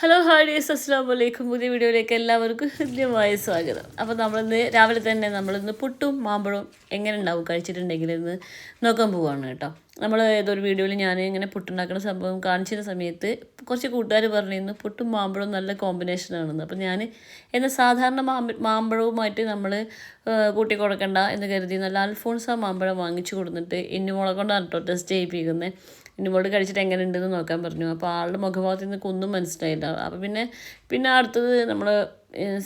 Hello ഹാഡീസ് അസ്സാം വലൈക്കും പുതിയ വീഡിയോയിലേക്ക് എല്ലാവർക്കും ഹൃദ്യമായ സ്വാഗതം. അപ്പോൾ നമ്മളിന്ന് രാവിലെ തന്നെ നമ്മളിന്ന് പുട്ടും മാമ്പഴവും എങ്ങനെ ഉണ്ടാവും കഴിച്ചിട്ടുണ്ടെങ്കിൽ ഇന്ന് നോക്കാൻ പോവാണ് കേട്ടോ. നമ്മൾ ഏതൊരു വീഡിയോയിൽ ഞാൻ ഇങ്ങനെ പുട്ടുണ്ടാക്കുന്ന സംഭവം കാണിച്ചിരുന്ന സമയത്ത് കുറച്ച് കൂട്ടുകാർ പറഞ്ഞിരുന്നു പുട്ടും മാമ്പഴവും നല്ല കോമ്പിനേഷനാണെന്ന് അപ്പോൾ ഞാൻ എന്നാൽ സാധാരണ മാമ്പ മാമ്പഴവുമായിട്ട് നമ്മൾ കൂട്ടി കൊടുക്കണ്ട എന്ന് കരുതി നല്ല അൽഫോൺസ മാമ്പഴം വാങ്ങിച്ചു കൊടുത്തിട്ട് ഇന്നുമുളകൊണ്ടാണ് കേട്ടോ ടെസ്റ്റ് ചെയ്യിപ്പിക്കുന്നത്. ഇന്നുമോൾ കഴിച്ചിട്ട് എങ്ങനെ ഉണ്ടെന്ന് നോക്കാൻ പറഞ്ഞു. അപ്പോൾ ആളുടെ മുഖഭാവത്തിൽ നിന്ന് ഒന്നും മനസ്സിലായില്ല. അപ്പോൾ പിന്നെ പിന്നെ അടുത്തത് നമ്മൾ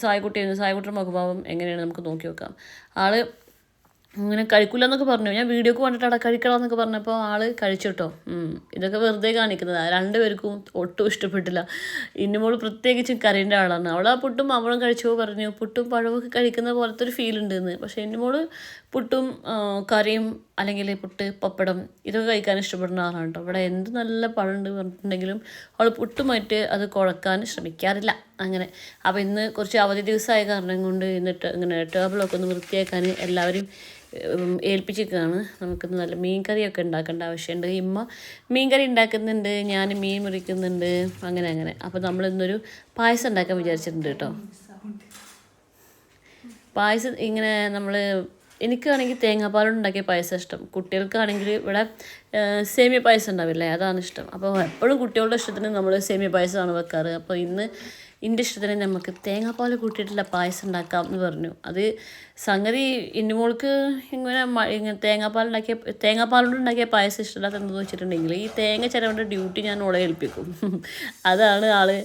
സായ്ക്കുട്ടി സായ്ക്കുട്ടിയുടെ മുഖഭാവം എങ്ങനെയാണ് നമുക്ക് നോക്കി നോക്കാം. ആൾ ഇങ്ങനെ കഴിക്കില്ല എന്നൊക്കെ പറഞ്ഞു. ഞാൻ വീഡിയോക്ക് കണ്ടിട്ട് അവിടെ കഴിക്കണം എന്നൊക്കെ പറഞ്ഞപ്പോൾ ആൾ കഴിച്ചിട്ടോ ഇതൊക്കെ വെറുതെ കാണിക്കുന്നത്. രണ്ടുപേർക്കും ഒട്ടും ഇഷ്ടപ്പെട്ടില്ല. ഇന്നുമോൾ പ്രത്യേകിച്ചും കറിന്റെ ആളാണ്. അവൾ ആ പുട്ടും അവളും കഴിച്ചോ പറഞ്ഞു പുട്ടും പഴമൊക്കെ കഴിക്കുന്ന പോലത്തെ ഒരു ഫീൽ ഉണ്ടെന്ന്. പക്ഷേ ഇന്നുമോൾ പുട്ടും കറിയും അല്ലെങ്കിൽ പുട്ട് പപ്പടം ഇതൊക്കെ കഴിക്കാൻ ഇഷ്ടപ്പെടുന്ന ആളാണ് കേട്ടോ. ഇവിടെ എന്ത് നല്ല പഴമുണ്ട് പറഞ്ഞിട്ടുണ്ടെങ്കിലും അവൾ പുട്ടുമായിട്ട് അത് കുഴക്കാൻ ശ്രമിക്കാറില്ല. അങ്ങനെ. അപ്പോൾ ഇന്ന് കുറച്ച് അവധി ദിവസമായ കാരണം കൊണ്ട് ഇന്നിട്ട് ഇങ്ങനെ ടേബിളൊക്കെ ഒന്ന് വൃത്തിയാക്കാൻ എല്ലാവരും ഏൽപ്പിച്ചിരിക്കുകയാണ്. നമുക്കിന്ന് നല്ല മീൻ കറിയൊക്കെ ഉണ്ടാക്കേണ്ട ആവശ്യമുണ്ട്. ഇമ്മ മീൻ കറി ഉണ്ടാക്കുന്നുണ്ട് ഞാൻ മീൻ മുറിക്കുന്നുണ്ട് അങ്ങനെ അങ്ങനെ. അപ്പോൾ നമ്മൾ ഇന്നൊരു പായസം ഉണ്ടാക്കാൻ വിചാരിച്ചിട്ടുണ്ട് കേട്ടോ. പായസം ഇങ്ങനെ നമ്മൾ എനിക്കാണെങ്കിൽ തേങ്ങാപ്പാൽ ഉണ്ടാക്കിയ പായസം ഇഷ്ടം. കുട്ടികൾക്കാണെങ്കിൽ ഇവിടെ സേമിയ പായസം ഉണ്ടാവില്ലേ? അതാണ് ഇഷ്ടം. അപ്പോൾ എപ്പോഴും കുട്ടികളുടെ ഇഷ്ടത്തിന് നമ്മൾ സേമിയ പായസമാണ് വെക്കാറ്. അപ്പോൾ ഇന്ന് എന്റെ ഇഷ്ടത്തിന് നമുക്ക് തേങ്ങാപ്പാൽ കൂട്ടിയിട്ടുള്ള പായസം ഉണ്ടാക്കാം എന്ന് പറഞ്ഞു. അത് സംഗതി ഇന്നുമോൾക്ക് ഇങ്ങനെ മ- ഇങ്ങനെ തേങ്ങാപ്പാൽ ഉണ്ടാക്കിയ തേങ്ങാപ്പാലോട് ഉണ്ടാക്കിയ പായസം ഇഷ്ടമില്ലാത്ത എന്താണെന്ന് വെച്ചിട്ടുണ്ടെങ്കിൽ ഈ തേങ്ങ ചിലവന്റെ ഡ്യൂട്ടി ഞാൻ ഓളെ ഏൽപ്പിക്കും. അതാണ് ആൾ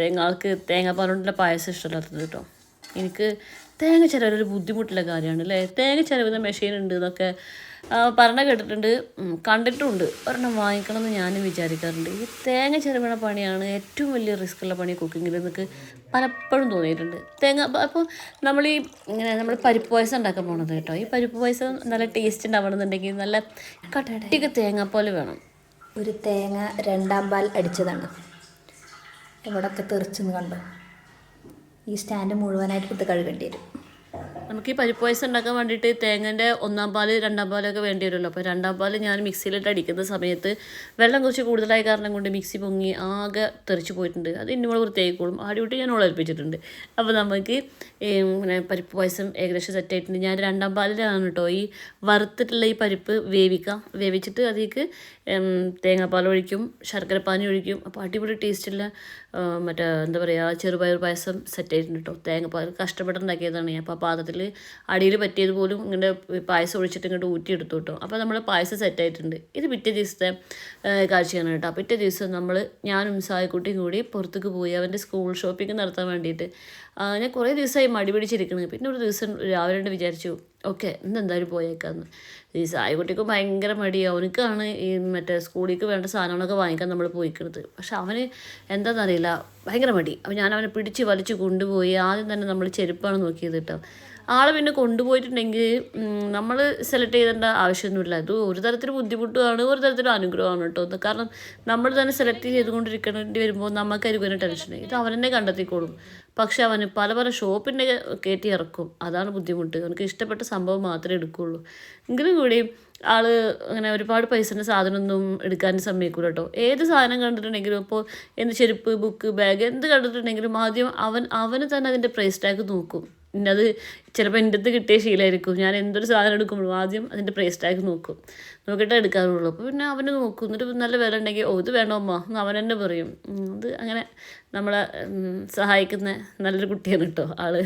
തേങ്ങ ആൾക്ക് തേങ്ങാപ്പാലോടുള്ള പായസം ഇഷ്ടമില്ലാത്തത് കേട്ടോ. എനിക്ക് തേങ്ങ ചിലവൊരു ബുദ്ധിമുട്ടുള്ള കാര്യമാണ് അല്ലേ? തേങ്ങ ചിലവുന്ന മെഷീൻ ഉണ്ട് എന്നൊക്കെ പറഞ്ഞ കേട്ടിട്ടുണ്ട്. കണ്ടിട്ടുമുണ്ട് ഒരെണ്ണം വാങ്ങിക്കണം എന്ന് ഞാനും വിചാരിക്കാറുണ്ട്. ഈ തേങ്ങ ചിലവണ പണിയാണ് ഏറ്റവും വലിയ റിസ്ക് ഉള്ള പണി കുക്കിങ്ങിൽ എന്നൊക്കെ പലപ്പോഴും തോന്നിയിട്ടുണ്ട്. തേങ്ങ അപ്പോൾ നമ്മൾ ഈ ഇങ്ങനെ നമ്മൾ പരിപ്പ് പായസം ഉണ്ടാക്കാൻ പോണത് കേട്ടോ. ഈ പരിപ്പ് പായസം നല്ല ടേസ്റ്റ് ഉണ്ടാവണമെന്നുണ്ടെങ്കിൽ നല്ല കട്ടിക്ക് തേങ്ങ പോലെ വേണം. ഒരു തേങ്ങ രണ്ടാം പാൽ അടിച്ചതാണ്. എവിടൊക്കെ തെറിച്ചെന്ന് കണ്ടോ. ഈ സ്റ്റാൻഡ് മുഴുവനായിട്ട് എടുത്ത് കഴുകേണ്ടി വരും. നമുക്ക് ഈ പരിപ്പ് പായസം ഉണ്ടാക്കാൻ വേണ്ടിയിട്ട് തേങ്ങന്റെ ഒന്നാം പാൽ രണ്ടാം പാലൊക്കെ വേണ്ടി വരുമല്ലോ. അപ്പോൾ രണ്ടാം പാൽ ഞാൻ മിക്സിയിലിട്ട് അടിക്കുന്ന സമയത്ത് വെള്ളം കുറച്ച് കൂടുതലായ കാരണം കൊണ്ട് മിക്സി പൊങ്ങി ആകെ തെറിച്ച് പോയിട്ടുണ്ട്. അത് ഇന്നോട് വൃത്തിയായിക്കോളും. വിട്ട് ഞാൻ ഉളൽപ്പിച്ചിട്ടുണ്ട് അപ്പോൾ നമുക്ക് ഇങ്ങനെ പരിപ്പ് പായസം ഏകദേശം സെറ്റ് ആയിട്ടുണ്ട്. ഞാൻ രണ്ടാം പാലിലാണ് കേട്ടോ ഈ വറുത്തിട്ടുള്ള ഈ പരിപ്പ് വേവിക്കാം. വേവിച്ചിട്ട് അതിലേക്ക് തേങ്ങാപ്പാൽ ഒഴിക്കും ശർക്കരപ്പാനി ഒഴിക്കും. അപ്പോൾ അടിപൊളി ടേസ്റ്റുള്ള മറ്റേ എന്താ പറയുക ചെറുപയർ പായസം സെറ്റ് ആയിട്ടുണ്ട് കേട്ടോ തേങ്ങാപ്പാൽ കഷ്ടപ്പെട്ടുണ്ടാക്കിയതാണ് ഞാൻ അപ്പോൾ ആ പാത്രത്തിൽ അടിയിൽ പറ്റിയത് പോലും ഇങ്ങനെ പായസം ഒഴിച്ചിട്ട് ഇങ്ങോട്ട് ഊറ്റിയെടുത്തു കേട്ടോ അപ്പോൾ നമ്മൾ പായസം സെറ്റ് ആയിട്ടുണ്ട്. ഇത് പിറ്റേ ദിവസത്തെ കാഴ്ചയാണ് കേട്ടോ പിറ്റേ ദിവസം നമ്മൾ ഞാനും സായക്കുട്ടിയും കൂടി പുറത്തേക്ക് പോയി അവന്റെ സ്കൂൾ ഷോപ്പിംഗ് നടത്താൻ വേണ്ടിയിട്ട്. ഞാൻ കുറേ ദിവസമായി മടി പിടിച്ചിരിക്കുന്നത് പിന്നെ ഒരു ദിവസം രാവിലെ തന്നെ വിചാരിച്ചു ഓക്കെ ഇന്ന് എന്തായാലും പോയേക്കാന്ന്. ഈ സായക്കുട്ടിക്ക് ഭയങ്കര മടി. അവനക്കാണ് ഈ മറ്റേ സ്കൂളിലേക്ക് വേണ്ട സാധനങ്ങളൊക്കെ വാങ്ങിക്കാൻ നമ്മൾ പോയിക്കുന്നത് പക്ഷെ അവന് എന്താണെന്നറിയില്ല ഭയങ്കര മടി. അപ്പം ഞാൻ അവനെ പിടിച്ച് വലിച്ച് കൊണ്ടുപോയി ആദ്യം തന്നെ നമ്മൾ ചെരുപ്പാണ് നോക്കിയത് കേട്ടോ. ആളെ പിന്നെ കൊണ്ടുപോയിട്ടുണ്ടെങ്കിൽ നമ്മൾ സെലക്ട് ചെയ്തേണ്ട ആവശ്യമൊന്നുമില്ല. ഇത് ഒരു തരത്തിൽ ബുദ്ധിമുട്ടുമാണ് ഒരു തരത്തിലും അനുഗ്രഹമാണ് കേട്ടോ. കാരണം നമ്മൾ തന്നെ സെലക്ട് ചെയ്തുകൊണ്ടിരിക്കേണ്ടി വരുമ്പോൾ നമുക്കായിരിക്കും ടെൻഷൻ ഇത് അവൻ തന്നെ കണ്ടെത്തിക്കോളും. പക്ഷെ അവന് പല പല ഷോപ്പിന്റെ കയറ്റി ഇറക്കും. അതാണ് ബുദ്ധിമുട്ട്. അവനക്ക് ഇഷ്ടപ്പെട്ട സംഭവം മാത്രമേ എടുക്കുകയുള്ളൂ എങ്കിലും കൂടി ആൾ അങ്ങനെ ഒരുപാട് പൈസന്റെ സാധനമൊന്നും എടുക്കാൻ സമ്മതിക്കൂല കേട്ടോ. ഏത് സാധനം കണ്ടിട്ടുണ്ടെങ്കിലും ഇപ്പോൾ എന്ത് ചെരുപ്പ് ബുക്ക് ബാഗ് എന്ത് കണ്ടിട്ടുണ്ടെങ്കിലും ആദ്യം അവൻ അവന് തന്നെ അതിന്റെ പ്രൈസ് ടാഗ് നോക്കും. പിന്നെ അത് ചിലപ്പോൾ എന്റെ അടുത്ത് കിട്ടിയ ശീലമായിരിക്കും ഞാൻ എന്തൊരു സാധനം എടുക്കുമ്പോഴും ആദ്യം അതിന്റെ പ്രൈസ് ടാഗ് നോക്കും. നോക്കിയിട്ടേ എടുക്കാറുള്ളൂ. അപ്പോൾ പിന്നെ അവന് നോക്കും. എന്നിട്ട് നല്ല വില ഉണ്ടെങ്കിൽ ഓ ഇത് വേണോ അമ്മ? എന്ന് അവൻ തന്നെ പറയും. അത് അങ്ങനെ നമ്മളെ സഹായിക്കുന്ന നല്ലൊരു കുട്ടിയാണ് കേട്ടോ ആൾ.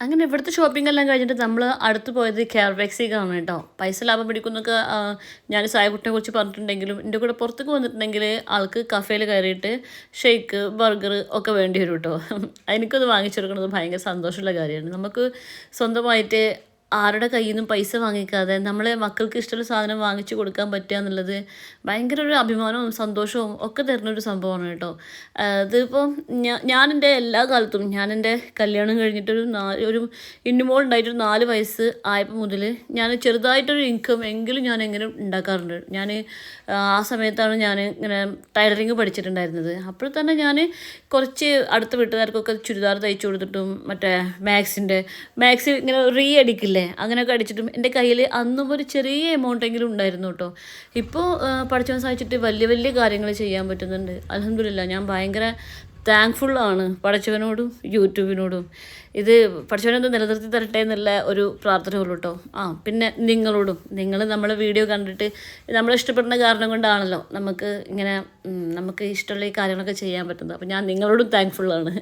അങ്ങനെ ഇവിടുത്തെ ഷോപ്പിംഗ് എല്ലാം കഴിഞ്ഞിട്ട് നമ്മൾ അടുത്ത് പോയത് കെയർബെക്സി കാണും കേട്ടോ. പൈസ ലാഭം പിടിക്കുന്നൊക്കെ ഞാൻ സായകുട്ടിനെ കുറിച്ച് പറഞ്ഞിട്ടുണ്ടെങ്കിലും എന്റെ കൂടെ പുറത്തേക്ക് വന്നിട്ടുണ്ടെങ്കിൽ ആൾക്ക് കഫേയിൽ കയറിയിട്ട് ഷേക്ക് ബർഗർ ഒക്കെ വേണ്ടി വരും കേട്ടോ. എനിക്കത് വാങ്ങിച്ചു കൊടുക്കുന്നത് ഭയങ്കര സന്തോഷമുള്ള കാര്യമാണ്. നമുക്ക് സ്വന്തമായിട്ട് ആരുടെ കയ്യിൽ നിന്നും പൈസ വാങ്ങിക്കാതെ നമ്മളെ മക്കൾക്ക് ഇഷ്ടമുള്ള സാധനം വാങ്ങിച്ചു കൊടുക്കാൻ പറ്റുക എന്നുള്ളത് ഭയങ്കര ഒരു അഭിമാനവും സന്തോഷവും ഒക്കെ തരുന്ന ഒരു സംഭവമാണ് കേട്ടോ. അതിപ്പോൾ ഞാൻ ഞാൻ എന്റെ എല്ലാ കാലത്തും ഞാൻ എന്റെ കല്യാണം കഴിഞ്ഞിട്ടൊരു നാല് ഒരു ഇന്നുമോൾ ഉണ്ടായിട്ടൊരു നാല് വയസ്സ് ആയപ്പോൾ മുതൽ ഞാൻ ചെറുതായിട്ടൊരു ഇൻകം എങ്കിലും ഞാൻ എങ്ങനെ ഉണ്ടാക്കാറുണ്ട്. ഞാൻ ആ സമയത്താണ് ഞാൻ ഇങ്ങനെ ടൈലറിങ് പഠിച്ചിട്ടുണ്ടായിരുന്നത്. അപ്പോൾ തന്നെ ഞാൻ കുറച്ച് അടുത്ത വീട്ടുകാർക്കൊക്കെ ചുരിദാർ തയ്ച്ചു കൊടുത്തിട്ടും മറ്റേ മാക്സിന്റെ മാക്സ് ഇങ്ങനെ റീ അടിക്കില്ലേ? ഇല്ലേ അങ്ങനെയൊക്കെ അടിച്ചിട്ടും എന്റെ കയ്യിൽ അന്നും ഒരു ചെറിയ എമൗണ്ടെങ്കിലും ഉണ്ടായിരുന്നു കേട്ടോ. ഇപ്പോൾ പഠിച്ചവൻ സാധിച്ചിട്ട് വലിയ വലിയ കാര്യങ്ങൾ ചെയ്യാൻ പറ്റുന്നുണ്ട്. അലഹമില്ല ഞാൻ ഭയങ്കര താങ്ക്ഫുൾ ആണ് പഠിച്ചവനോടും യൂട്യൂബിനോടും. ഇത് പഠിച്ചവനൊന്ന് നിലനിർത്തി തരട്ടെ എന്നുള്ള ഒരു പ്രാർത്ഥന ഉള്ളൂ കേട്ടോ. ആ പിന്നെ നിങ്ങളോടും നിങ്ങൾ നമ്മളെ വീഡിയോ കണ്ടിട്ട് നമ്മളെ ഇഷ്ടപ്പെടുന്ന കാരണം കൊണ്ടാണല്ലോ നമുക്ക് ഇങ്ങനെ നമുക്ക് ഇഷ്ടമുള്ള ഈ കാര്യങ്ങളൊക്കെ ചെയ്യാൻ പറ്റുന്നത്. അപ്പോൾ ഞാൻ നിങ്ങളോടും താങ്ക്ഫുൾ ആണ്.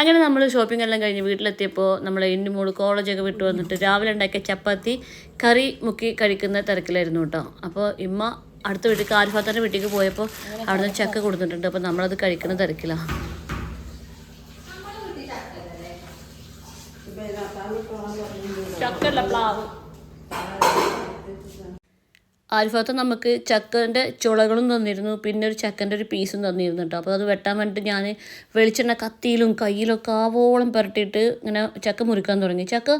അങ്ങനെ നമ്മൾ ഷോപ്പിംഗ് എല്ലാം കഴിഞ്ഞ് വീട്ടിലെത്തിയപ്പോൾ നമ്മൾ എന്റെ മോൾ കോളേജൊക്കെ വിട്ട് വന്നിട്ട് രാവിലെ ഉണ്ടാക്കിയ ചപ്പാത്തി കറി മുക്കി കഴിക്കുന്ന തിരക്കിലായിരുന്നു കേട്ടോ. അപ്പോൾ ഇമ്മ അടുത്ത വീട്ടിൽ കാരിഫാത്തന്റെ വീട്ടിലേക്ക് പോയപ്പോൾ അവിടുന്ന് ചക്ക കൊടുത്തിട്ടുണ്ട്. അപ്പോൾ നമ്മളത് കഴിക്കുന്ന തിരക്കിലാണ് ചക്കല്ല പ്ലാവ്. ആൽഫാത്ത നമുക്ക് ചക്കന്റെ ചുളകളും തന്നിരുന്നു. പിന്നെ ഒരു ചക്കന്റെ ഒരു പീസും തന്നിരുന്നു കേട്ടോ. അപ്പോൾ അത് വെട്ടാൻ വേണ്ടിയിട്ട് ഞാൻ വെളിച്ചെണ്ണ കത്തിയിലും കയ്യിലൊക്കെ ആവോളം പുരട്ടിയിട്ട് ഇങ്ങനെ ചക്ക മുറിക്കാൻ തുടങ്ങി. ചക്ക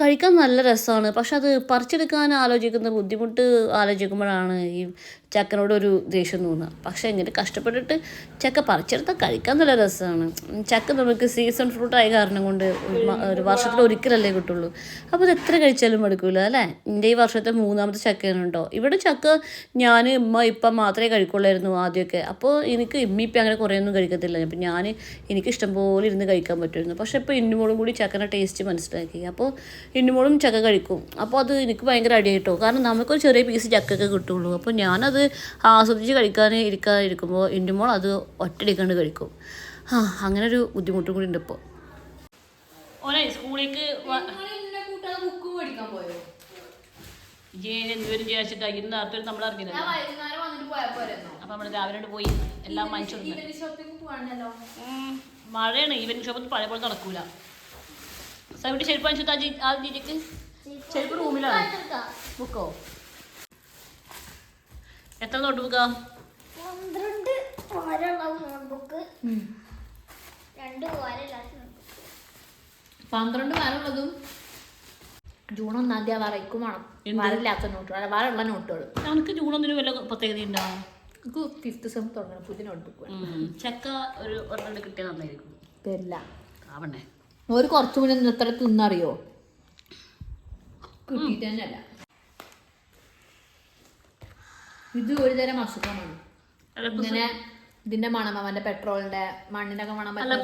കഴിക്കാൻ നല്ല രസമാണ്. പക്ഷെ അത് പറിച്ചെടുക്കാൻ ആലോചിക്കുന്ന ബുദ്ധിമുട്ട് ആലോചിക്കുമ്പോഴാണ് ഈ ചക്കനോട് ഒരു ദേഷ്യം തോന്നുക. പക്ഷേ എങ്ങനെ കഷ്ടപ്പെട്ടിട്ട് ചക്ക പറിച്ചെടുത്താൽ കഴിക്കാൻ നല്ല രസമാണ് ചക്ക നമുക്ക് സീസൺ ഫ്രൂട്ട് ആയ കാരണം കൊണ്ട് ഒരു വർഷത്തിൽ ഒരിക്കലല്ലേ കിട്ടുള്ളൂ. അപ്പോൾ ഇത് എത്ര കഴിച്ചാലും മടുക്കില്ല അല്ലേ? എന്റെ ഈ വർഷത്തെ മൂന്നാമത്തെ ചക്കയാണ് കേട്ടോ ഇവിടെ ചക്ക ഞാൻ ഇമ്മ ഇപ്പം മാത്രമേ കഴിക്കുള്ളായിരുന്നു ആദ്യമൊക്കെ. അപ്പോൾ എനിക്ക് ഇമ്മ ഇപ്പം അങ്ങനെ കുറേയൊന്നും കഴിക്കത്തില്ല. അപ്പം ഞാൻ എനിക്ക് ഇഷ്ടം പോലെ ഇരുന്ന് കഴിക്കാൻ പറ്റുമായിരുന്നു. പക്ഷെ ഇപ്പോൾ ഇന്നുമോളും കൂടി ചക്കന്റെ ടേസ്റ്റ് മനസ്സിലാക്കി. അപ്പോൾ ഇന്നുമോളും ചക്ക കഴിക്കും. അപ്പോൾ അത് എനിക്ക് ഭയങ്കര അടിയായിട്ടോ കാരണം നമുക്കൊരു ചെറിയ പീസ് ചക്കൊക്കെ കിട്ടുള്ളൂ. അപ്പോൾ ഞാനത് ആസ്വദിച്ച് കഴിക്കാൻ ഇരിക്കാതിരിക്കുമ്പോൾ എന്റെ മോൾ അത് ഒറ്റടിക്കാണ്ട് കഴിക്കും. ആ അങ്ങനെ ഒരു ബുദ്ധിമുട്ടും കൂടി ഉണ്ട് ഇപ്പോൾ ഓനെ സ്കൂളിലേക്ക് ബുക്ക് മേടിക്കാൻ പോയോ? എന്തുവരും വിചാരിച്ചിട്ട്? ഇന്ന് നേരത്തെ നമ്മൾ അറിഞ്ഞില്ല അപ്പം നമ്മൾ രാവിലെ പോയി. എല്ലാം പോവാണല്ലോ മഴയാണ്. ഈവനിങ് ഷോപ്പ് പഴയ പോലെ നടക്കൂല. സവിട്ടി ചെരുപ്പ് ജി- ആ ജിജിക്ക് ചെരുപ്പ് റൂമിലാണ്? ബുക്കോ? എത്ര നോട്ട്ബുക്കാ പന്ത്രണ്ട് നോട്ട്ബുക്ക് രണ്ട് പന്ത്രണ്ട് വരുള്ളതും ജൂൺ ഒന്നാം തീയതി വരയ്ക്കും വേണം. വരല്ലാത്ത നോട്ടുകൾ അല്ല വരയുള്ള നോട്ടുകൾ നമുക്ക് ജൂൺ ഒന്നിന് വല്ല പ്രത്യേകത ഉണ്ടാവും നമുക്ക് ഫിഫ്ത്ത് സെം തുടങ്ങണം പുതിയ നോട്ട്ബുക്ക് ചക്ക ഒരു ഒരെണ്ണം കിട്ടിയാൽ നന്നായിരിക്കും. തരില്ല. ആവണേ. ഒരു കുറച്ച് മുന്നേ നിന്ന് എത്ര തിന്നറിയോ കിട്ടിയിട്ട് തന്നെയല്ല ഇത് ഒരു തരം അസുഖമാണ് ഇങ്ങനെ ഇതിന്റെ മണം അവന്റെ പെട്രോളിന്റെ മണ്ണിന്റെ ഒക്കെ മണം അല്ല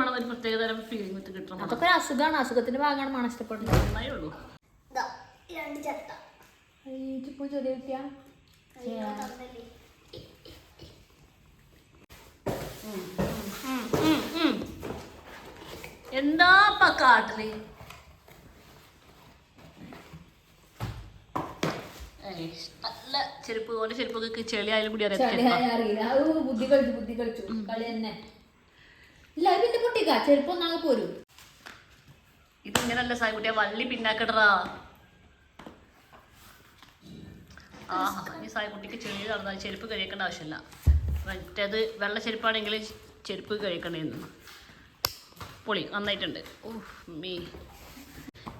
മണം ഒരു പ്രത്യേക തരം ഫീലിംഗ് കിട്ടണം അതൊക്കെ ഒരു അസുഖമാണ്. അസുഖത്തിന്റെ ഭാഗമാണ് മണം ഇഷ്ടപ്പെടുന്നത്. ചെറിയ കുട്ടിയാ. എന്താ കാട്ടിൽ? നല്ല ചെരുപ്പ് ഓന്റെ ചെരുപ്പൊക്കെ ചെളി ആയാലും കൂടി അറിയാം. ബുദ്ധി കളിച്ചു ബുദ്ധി കളിച്ചു. കളി തന്നെ. ഇല്ല പിന്നെ പൊട്ടിക്ക. ചെറുപ്പൊന്നാകെ പോരും. ഇതിങ്ങനല്ല സായിക്കുട്ടിയെ വള്ളി പിന്നാക്കടറാ ആഹാ ഈ സായിക്കുട്ടിക്ക് ചെളി നടന്നാൽ ചെരുപ്പ് കഴിക്കേണ്ട ആവശ്യമില്ല. മറ്റേത് വെള്ള ചെരുപ്പാണെങ്കിൽ ചെരുപ്പ് കഴിക്കണേന്ന്. പൊളി നന്നായിട്ടുണ്ട്. ഓ മീ.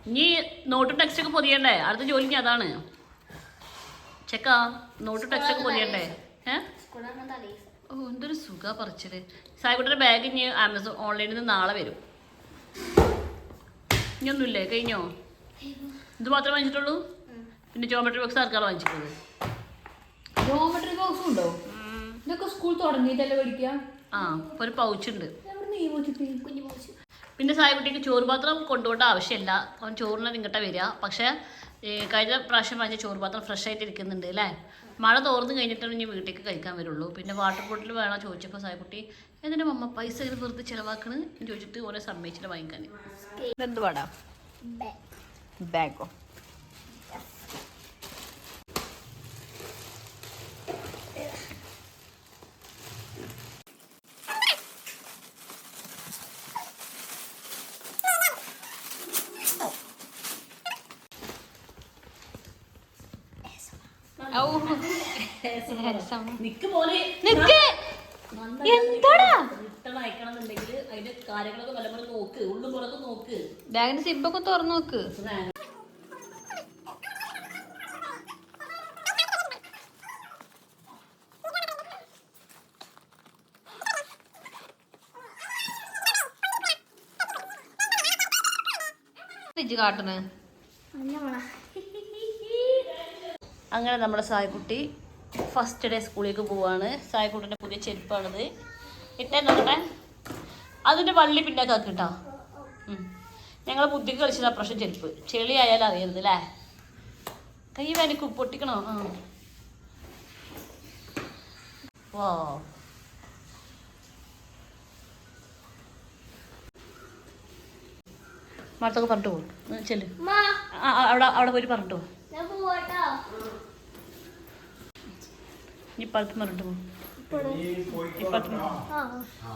ഇനി നോട്ട് ടെക്സ്റ്റൊക്കെ പൊതിയണ്ടേ? അടുത്ത ജോലിക്ക് അതാണ്. ചെക്ക നോട്ട് ടെക്സ്റ്റ് ഒക്കെ പൊതിയണ്ടേ ഓ എന്തൊരു സുഖ പറിച്ചത് സായിക്കുട്ടിയുടെ ബാഗ് ഇനി ആമസോൺ ഓൺലൈനിൽ നിന്ന് നാളെ വരും. ഇനിയൊന്നുമില്ലേ കഴിഞ്ഞോ? ഇത് മാത്രമേ വാങ്ങിച്ചിട്ടുള്ളൂ? പിന്നെ ജോമെട്രി ബോക്സ് ആർക്കാണ് വാങ്ങിച്ചിട്ടുള്ളത് ജോമെട്രി ബോക്സും ഉണ്ടോ? ഇതൊക്കെ സ്കൂൾ തുടങ്ങിയിട്ടല്ലേ പഠിക്കുക ആ ഇപ്പൊ ഒരു പൗച്ച് ഉണ്ട്. പിന്നെ നീ കുട്ടിക്ക് സായിക്കുട്ടിക്ക് ചോറ് പാത്രം കൊണ്ടുപോകേണ്ട ആവശ്യമില്ല. അവൻ ചോറിന് നിങ്ങട്ടെ വരിക. പക്ഷേ കഴിഞ്ഞ പ്രാവശ്യം വാങ്ങിച്ച ചോറ് പാത്രം ഫ്രഷ് ആയിട്ട് ഇരിക്കുന്നുണ്ട് അല്ലേ? മഴ തോർന്നു കഴിഞ്ഞിട്ടാണ് ഇനി വീട്ടിലേക്ക് കഴിക്കാൻ വരുള്ളൂ. പിന്നെ വാട്ടർ ബോട്ടിൽ വേണോ ചോദിച്ചപ്പോൾ സായക്കുട്ടി എന്നിട്ട് മമ്മ പൈസ ഇങ്ങനെ വെറുതെ ചിലവാക്കണ്? ചോദിച്ചിട്ട് ഓരോ സമ്മതിച്ചിട്ട് വാങ്ങിക്കാൻ. എന്ത് പാടാ? ബാഗ് ബാഗോ നിക്ക് പോലെ നിക്ക് എന്താടാ റിട്ടേൺ അയക്കണമെന്നുണ്ടെങ്കിൽ അതിന്റെ കാര്യങ്ങളൊക്കെ നല്ലപോലെ നോക്ക് ഉള്ളും പുറത്തും നോക്ക് ബാഗിന്റെ സിബൊക്കെ തുറന്നു നോക്ക്. കാട്ടണ്. അങ്ങനെ നമ്മുടെ സായ്ക്കുട്ടി ഫസ്റ്റ് ഡേ സ്കൂളിലേക്ക് പോവാണ്. സായ്ക്കുട്ടിന്റെ പുതിയ ചെരുപ്പാണിത്. ഇട്ടേ നോക്കട്ടെ. അതിന്റെ വള്ളി പിന്നെ കാക്കിട്ടോ ഞങ്ങൾ ബുദ്ധിക്ക് കളിച്ചത് പ്രശ്നം ചെരുപ്പ്. ചെളി ആയാലും അറിയരുത് അല്ലേ കൈ വേനക്ക് പൊട്ടിക്കണോ? ആ. വാ മാർത്തൊക്കെ പറഞ്ഞിട്ട് പോകും ചെല്ല്. അവിടെ അവിടെ പോയി പറഞ്ഞിട്ട് പോകും ഞാൻ പോവാട്ടോ ഇനി പഴുത്ത് പറഞ്ഞിട്ട് പോകും ഇപ്പഴത്ത് ആ